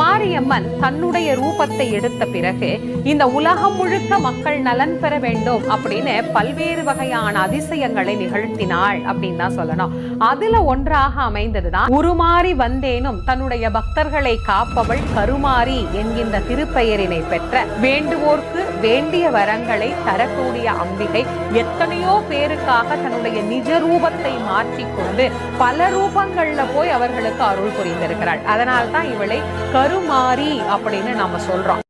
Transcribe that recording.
மாரியம்மன் தன்னுடைய ரூபத்தை எடுத்த பிறகு இந்த உலகம் முழுக்க மக்கள் நலன் பெற வேண்டும் அப்படின்னு பல்வேறு வகையான அதிசயங்களை நிகழ்த்தினாள் அப்படின்னு தான் சொல்லணும். அதுல ஒன்றாக அமைந்ததுதான் உருமாறி வந்தேனும் தன்னுடைய பக்தர்களை காப்பவள் கருமாறி என்கின்ற திருப்பெயரினை பெற்ற வேண்டுவோர்க்கு வேண்டிய வரங்களை தரக்கூடிய அம்பிகை எத்தனையோ பேருக்காக தன்னுடைய நிஜ ரூபத்தை மாற்றிக்கொண்டு பல ரூபங்கள்ல போய் அவர்களுக்கு அருள் புரிந்திருக்கிறாள். அதனால்தான் இவளை கரு தருமாறி அப்படின்னு நாம சொல்றோம்.